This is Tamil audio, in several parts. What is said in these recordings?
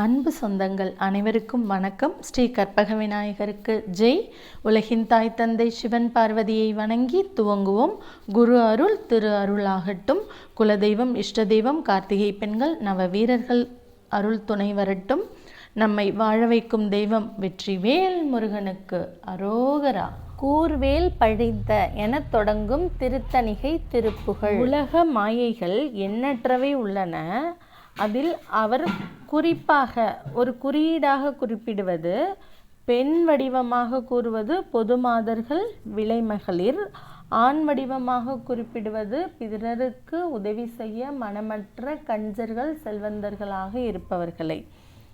அன்பு சொந்தங்கள் அனைவருக்கும் வணக்கம். ஸ்ரீ கற்பக விநாயகருக்கு ஜெய். உலகின் தாய் தந்தை சிவன் பார்வதியை வணங்கி துவங்குவோம். குரு அருள் திரு அருளாகட்டும் குலதெய்வம் இஷ்ட தெய்வம் கார்த்திகை பெண்கள் நவ வீரர்கள் அருள் துணை வரட்டும். நம்மை வாழ வைக்கும் தெய்வம் வெற்றி வேல் முருகனுக்கு அரோகரா. கூர்வேல் பழித்த எனத் தொடங்கும் திருத்தணிகை திருப்புகழ் உலக மாயைகள் எண்ணற்றவை உள்ளன. அதில் அவர் குறிப்பாக ஒரு குறியீடாக குறிப்பிடுவது பெண் வடிவமாக கூறுவது பொது மாதர்கள் விலைமகளிர் ஆண் வடிவமாக குறிப்பிடுவது பிறருக்கு உதவி செய்ய மனமற்ற கஞ்சர்கள் செல்வந்தர்களாக இருப்பவர்களை.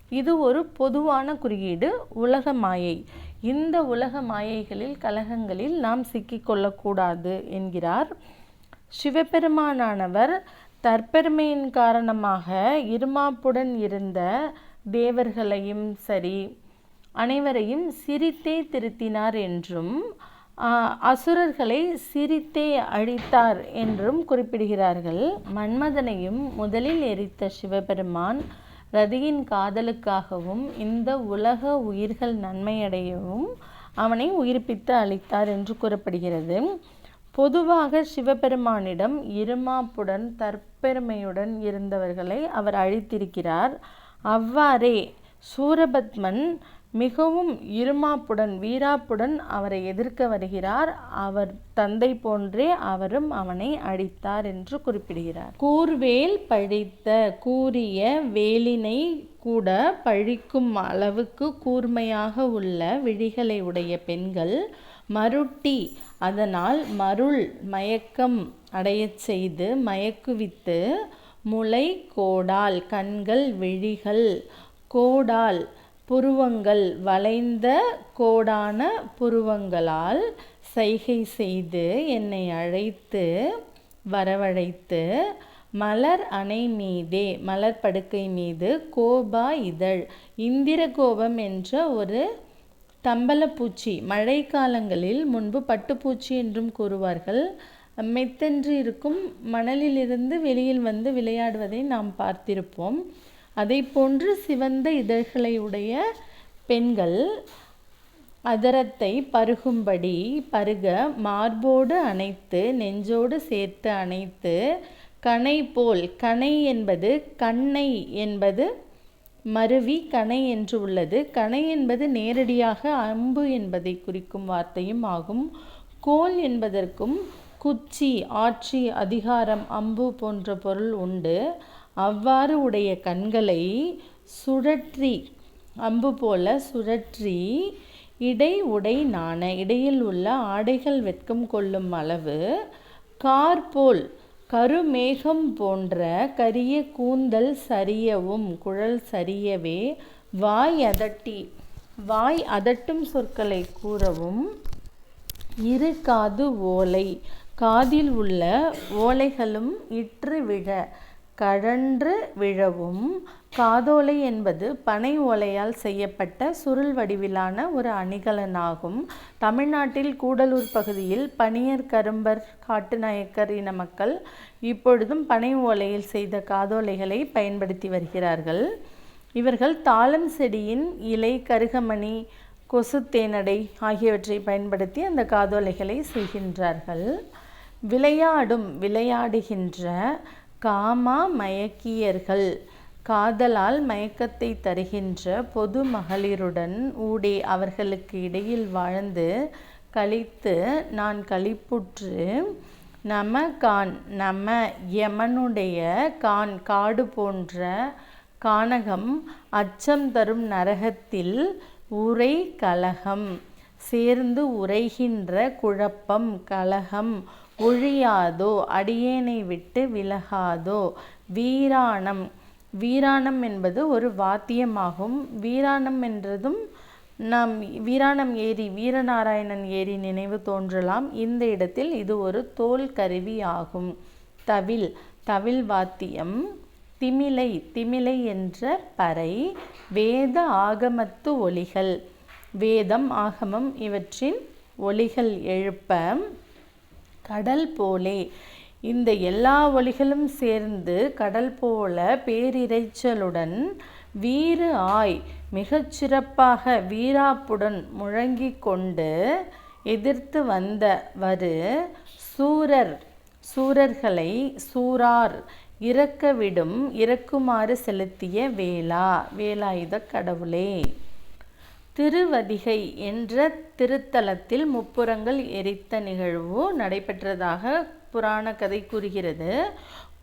இது ஒரு பொதுவான குறியீடு உலக மாயை. இந்த உலக மாயைகளில் கலகங்களில் நாம் சிக்கிக்கொள்ளக்கூடாது என்கிறார். சிவபெருமானானவர் தற்பெருமையின் காரணமாக இருமாப்புடன் இருந்த தேவர்களையும் சரி அனைவரையும் சிரித்தே திருத்தினார் என்றும் அசுரர்களை சிரித்தே அழித்தார் என்றும் குறிப்பிடுகிறார்கள். மன்மதனையும் முதலில் எரித்த சிவபெருமான் ரதியின் காதலுக்காகவும் இந்த உலக உயிர்கள் நன்மையடையவும் அவனை உயிர்ப்பித்து அளித்தார் என்று கூறப்படுகிறது. பொதுவாக சிவபெருமானிடம் இருமாப்புடன் தற்பெருமையுடன் இருந்தவர்களை அவர் அழித்திருக்கிறார். அவ்வாறே சூரபத்மன் மிகவும் இருமாப்புடன் வீராப்புடன் அவரை எதிர்க்க வருகிறார். அவர் தந்தை போன்றே அவரும் அவனை அழித்தார் என்று குறிப்பிடுகிறார். கூர்வேல் பழித்த கூறிய வேலினை கூட பழிக்கும் அளவுக்கு கூர்மையாக உள்ள விழிகளை உடைய பெண்கள் மருட்டி. அதனால் மருள் மயக்கம் அடையச் செய்து மயக்குவித்து முளை கோடால் கண்கள் விழிகள் கோடால் புருவங்கள் வளைந்த கோடான புருவங்களால் சைகை செய்து என்னை அழைத்து வரவழைத்து மலர் அணை மீதே மலர் படுக்கை மீது கோபா இதழ் இந்திர கோபம் என்ற ஒரு தம்பலப்பூச்சி. மழை காலங்களில் முன்பு பட்டுப்பூச்சி என்றும் கூறுவார்கள். மெத்தென்று இருக்கும் மணலிலிருந்து வெளியில் வந்து விளையாடுவதை நாம் பார்த்திருப்போம். அதை போன்று சிவந்த இதழ்களை உடைய பெண்கள் அதரத்தை பருகும்படி பருக மார்போடு அணைத்து நெஞ்சோடு சேர்த்து அணைத்து கணை போல் கணை என்பது கண்ணை என்பது மருவி கணை என்று உள்ளது. கணை என்பது நேரடியாக அம்பு என்பதை குறிக்கும் வார்த்தையும் ஆகும். கோல் என்பதற்கும் குச்சி ஆட்சி அதிகாரம் அம்பு போன்ற பொருள் உண்டு. அவ்வாறு உடைய கண்களை சுழற்றி அம்பு போல சுழற்றி இடை உடை நாண இடையில் உள்ள ஆடைகள் வெட்கம் கொள்ளும் அளவு கார் போல் கருமேகம் போன்ற கரிய கூந்தல் சரியவும் குழல் சரியவே வாய் அதட்டி வாய் அதட்டும் சொற்களை கூறவும் இரு காது ஓலை காதில் உள்ள ஓலைகளும் இற்று விழ கழன்று விழவும். காதோலை என்பது பனை ஓலையால் செய்யப்பட்ட சுருள் வடிவிலான ஒரு அணிகலனாகும். தமிழ்நாட்டில் கூடலூர் பகுதியில் பனியர் கரும்பர் காட்டுநாயக்கர் இன மக்கள் இப்பொழுதும் பனை ஓலையில் செய்த காதோலைகளை பயன்படுத்தி வருகிறார்கள். இவர்கள் தாளம் செடியின் இலை கருகமணி கொசு தேனடை ஆகியவற்றை பயன்படுத்தி அந்த காதோலைகளை செய்கின்றார்கள். விளையாடும் விளையாடுகின்ற காமா மயக்கியர்கள். காதலால் மயக்கத்தை தருகின்ற பொது மகளிருடன் ஊடே அவர்களுக்கு இடையில் வாழ்ந்து கழித்து நான் கழிப்புற்று நம கான் நம யமனுடைய கான் காடு போன்ற கானகம் அச்சம் தரும் நரகத்தில் உரை கலகம். சேர்ந்து உரைகின்ற குழப்பம் கலகம். ஒழியாதோ அடியேனை விட்டு விலகாதோ வீராணம். வீராணம் என்பது ஒரு வாத்தியமாகும். வீராணம் என்றதும் நாம் வீராணம் ஏரி வீரநாராயணன் ஏரி நினைவு தோன்றலாம். இந்த இடத்தில் இது ஒரு தோல் கருவி ஆகும். தவில். தவில் வாத்தியம். திமிலை. திமிலை என்ற பறை. வேத ஆகமத்து ஒலிகள். வேதம் ஆகமம் இவற்றின் ஒலிகள் எழுப்ப கடல் போலே. இந்த எல்லா ஒளிகளும் சேர்ந்து கடல் போல பேரிரைச்சலுடன் வீறு ஆய் மிகச் சிறப்பாக வீராப்புடன் முழங்கிக் கொண்டு எதிர்த்து வந்த வரு சூரர். சூரர்களை சூரார் இறக்கவிடும் இறக்குமாறு செலுத்திய வேளா. வேலாயுத கடவுளே. திருவதிகை என்ற திருத்தலத்தில் முப்புறங்கள் எரித்த நிகழ்வு நடைபெற்றதாக புராண கதை கூறுகிறது.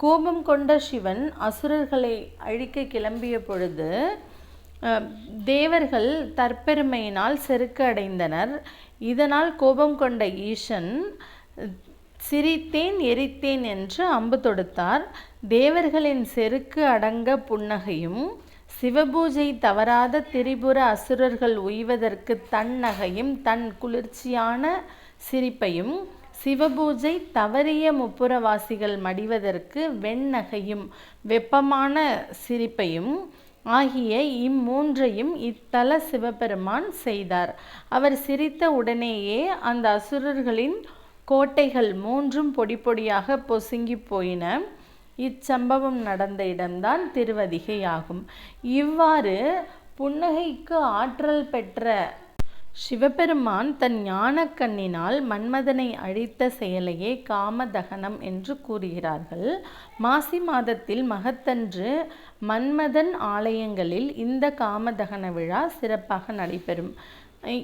கோபம் கொண்ட சிவன் அசுரர்களை அழிக்க கிளம்பிய பொழுது தேவர்கள் தற்பெருமையினால் செருக்கு அடைந்தனர். இதனால் கோபம் கொண்ட ஈசன் சிரித்தேன் எரித்தேன் என்று அம்பு தொடுத்தார். தேவர்களின் செருக்கு அடங்க புன்னகையும் சிவபூஜை தவறாத திரிபுர அசுரர்கள் உய்வதற்கு தன் நகையும் தன் குளிர்ச்சியான சிரிப்பையும் சிவபூஜை தவறிய முப்புரவாசிகள் மடிவதற்கு வெண்ணகையும் வெப்பமான சிரிப்பையும் ஆகிய இம்மூன்றையும் இத்தல சிவபெருமான் செய்தார். அவர் சிரித்த உடனேயே அந்த அசுரர்களின் கோட்டைகள் மூன்றும் பொடி பொடியாக பொசுங்கி போயின. இச்சம்பவம் நடந்த இடம்தான் திருவதிகை ஆகும் இவ்வாறு புன்னகைக்கு ஆற்றல் பெற்ற சிவபெருமான் தன் ஞானக்கண்ணினால் மன்மதனை அழித்த செயலையே காமதகனம் என்று கூறுகிறார்கள். மாசி மாதத்தில் மகத்தன்று மன்மதன் ஆலயங்களில் இந்த காமதகன விழா சிறப்பாக நடைபெறும்.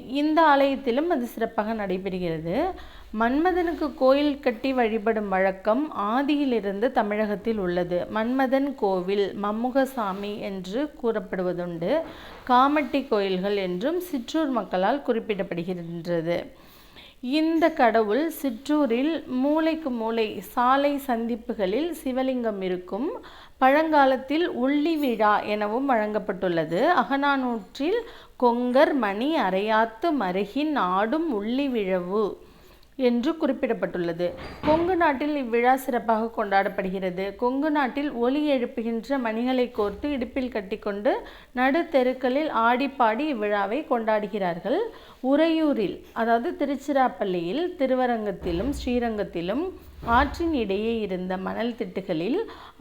இந்த ஆலயத்திலும் அது சிறப்பாக நடைபெறுகிறது. மன்மதனுக்கு கோயில் கட்டி வழிபடும் வழக்கம் ஆதியிலிருந்து தமிழகத்தில் உள்ளது. மன்மதன் கோவில் மம்முகசாமி என்று கூறப்படுவதுண்டு. காமட்டி கோயில்கள் என்றும் சிற்றூர் மக்களால் குறிப்பிடப்படுகின்றது. இந்த கடவுள் சிற்றூரில் மூளைக்கு மூலை சாலை சந்திப்புகளில் சிவலிங்கம் இருக்கும் பழங்காலத்தில் உள்ளி விழா எனவும் வழங்கப்பட்டுள்ளது. அகநானூற்றில் கொங்கர் மணி அரையாத்து மருகின் ஆடும் உள்ளி விழவு. என்று குறிப்பிடப்பட்டுள்ளது. கொங்கு நாட்டில் இவ்விழா சிறப்பாக கொண்டாடப்படுகிறது. கொங்கு நாட்டில் ஒலி எழுப்புகின்ற மணிகளை கோர்த்து இடுப்பில் கட்டிக்கொண்டு நடு தெருக்களில் ஆடிப்பாடி இவ்விழாவை கொண்டாடுகிறார்கள். உறையூரில் அதாவது திருச்சிராப்பள்ளியில் திருவரங்கத்திலும் ஸ்ரீரங்கத்திலும் ஆற்றின் இடையே இருந்த மணல் திட்டுகளில்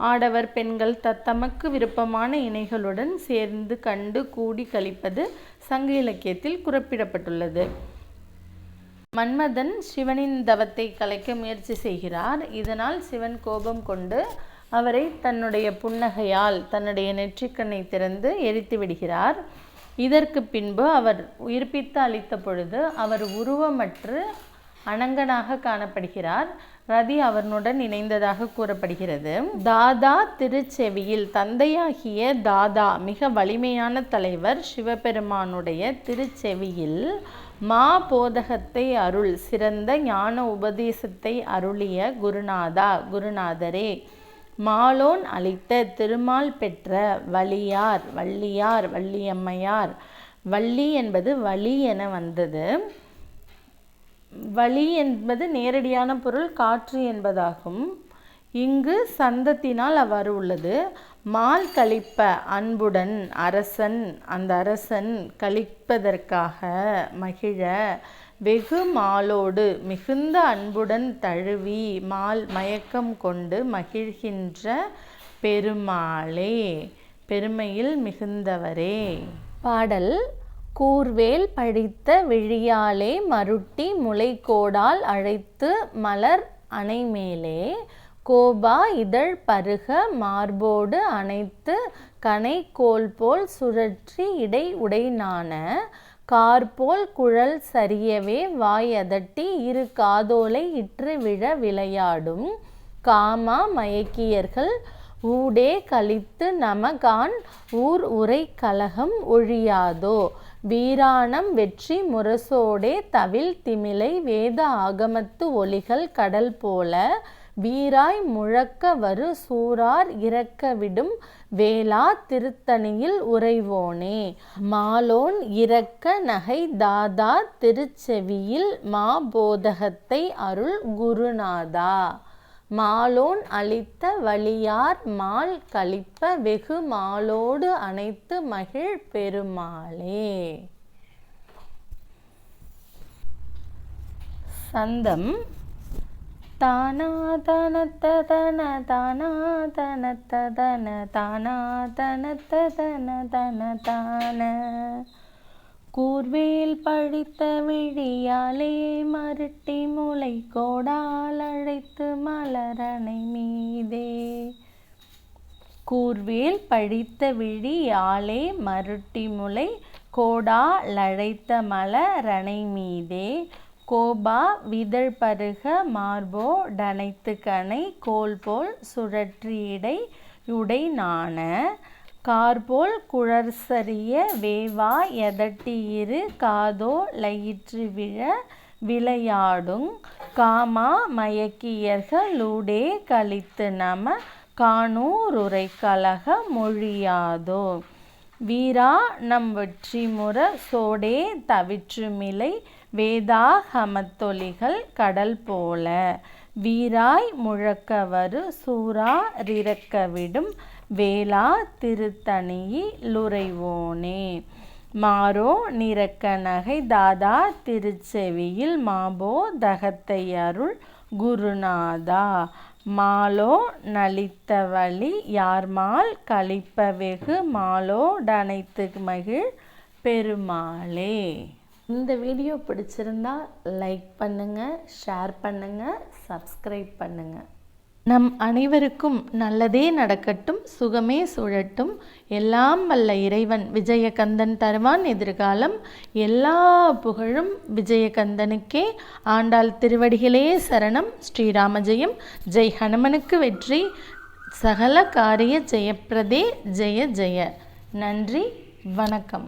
ஆடவர் பெண்கள் தத்தமக்கு விருப்பமான இணைகளுடன் சேர்ந்து கண்டு கூடி கழிப்பது சங்க இலக்கியத்தில் குறிப்பிடப்பட்டுள்ளது. மன்மதன் சிவனின் தவத்தை கலைக்க முயற்சி செய்கிறார். இதனால் சிவன் கோபம் கொண்டு அவரை தன்னுடைய புன்னகையால் தன்னுடைய நெற்றிக்கண்ணை திறந்து எரித்து விடுகிறார். இதற்கு பின்பு அவர் உயிர்ப்பித்து அளித்த பொழுது அவர் உருவமற்று அனங்கனாக காணப்படுகிறார். ரதி அவனுடன் இணைந்ததாக கூறப்படுகிறது. தாதா திருச்செவியில் தந்தையாகிய தாதா மிக வலிமையான தலைவர் சிவபெருமானுடைய திருச்செவியில் மா போதகத்தை அருள் சிறந்த ஞான உபதேசத்தை அருளிய குருநாதா குருநாதரே. மாலோன் அளித்த திருமால் பெற்ற வலியார் வள்ளியார் வள்ளியம்மையார். வள்ளி என்பது வழி என வந்தது. வழி என்பது நேரடியான பொருள் காற்று என்பதாகும். இங்கு சந்தத்தினால் அவ்வாறு உள்ளது. மால் கழிப்ப அன்புடன் அரசன் அந்த அரசன் கழிப்பதற்காக மகிழ வெகு மாலோடு மிகுந்த அன்புடன் தழுவி மால் மயக்கம் கொண்டு மகிழ்கின்ற பெருமாளே பெருமையில் மிகுந்தவரே. பாடல் கூர்வேல் பழித்த விழியாலே மருட்டி முளைக்கோடால் அழைத்து மலர் அணைமேலே கோபா இதழ் பருக மார்போடு அனைத்து கனை கோல் போல் சுழற்றி இடை உடைனான கார்போல் குழல் சரியவே வாய் அதட்டி இரு காதோலை இற்று விழ விளையாடும் காமா மயக்கியர்கள். ஊடே கழித்து நமகான் ஊர் உரை கலகம் ஒழியாதோ? வீராணம் வெற்றி முரசோடே தவில் திமிலை வேத ஆகமத்து ஒளிகள் கடல் போல வீராய் முழக்க வரு சூரார் இறக்க விடும் வேளா திருத்தணியில் உறைவோனே. மாலோன் இறக்க நகை தாதா திருச்செவியில் மா போதகத்தை அருள் குருநாதா. மாலோன் அளித்த வழியார் மால் கழிப்ப வெகு மாலோடு அனைத்து மகிழ் பெருமாளே. சந்தம் தானா தனத்ததன தானா தனத்ததன தானா தனத்ததன தன தான கூர்வேல் பழித்த விழியாலே மருட்டி முளை கோடால் அழைத்து மலரணை மீதே. கூர்வேல் பழித்த விழியாலே மருட்டி முளை கோடா லழைத்த மலரணை மீதே. கோபா விதழ் பருக மார்போ டனைத்து கணை கோல் போல் சுழற்றி உடை நாண கார்போல் குழற்சரிய வேவா எதட்டியிரு காதோ லயிற்று விழ விளையாடும் காமா மயக்கியர்களூடே கழித்து நம காணூருரை கலக மொழியாதோ. வீரா நம் வெற்றிமுற சோடே தவிற்றுமிலை வேதாகமத்தொலிகள் கடல் போல. வீராய் முழக்கவரு சூரா ரிரக்கவிடும் வேளா திருத்தணியிலுறைவோனே மாறோ நிறக்க நிரக்க நகை தாதா திருச்செவியில் மாபோ தகத்தை அருள் குருநாதா. மாலோ நலித்த வழி யார்மால் கழிப்ப வெகு மாலோ மகிழ் பெருமாளே. இந்த வீடியோ பிடிச்சிருந்தா லைக் பண்ணுங்கள் ஷேர் பண்ணுங்கள் சப்ஸ்கிரைப் பண்ணுங்கள் நம் அனைவருக்கும் நல்லதே நடக்கட்டும் சுகமே சுழட்டும். எல்லாம் வல்ல இறைவன் விஜயகந்தன் தருவான் எதிர்காலம். எல்லா புகழும் விஜயகந்தனுக்கே. ஆண்டாள் திருவடிகளே சரணம் ஸ்ரீராம ஜெயம் ஜெய் ஹனுமனுக்கு வெற்றி. சகல காரிய ஜெயப்பிரதே ஜெய ஜெய. நன்றி வணக்கம்.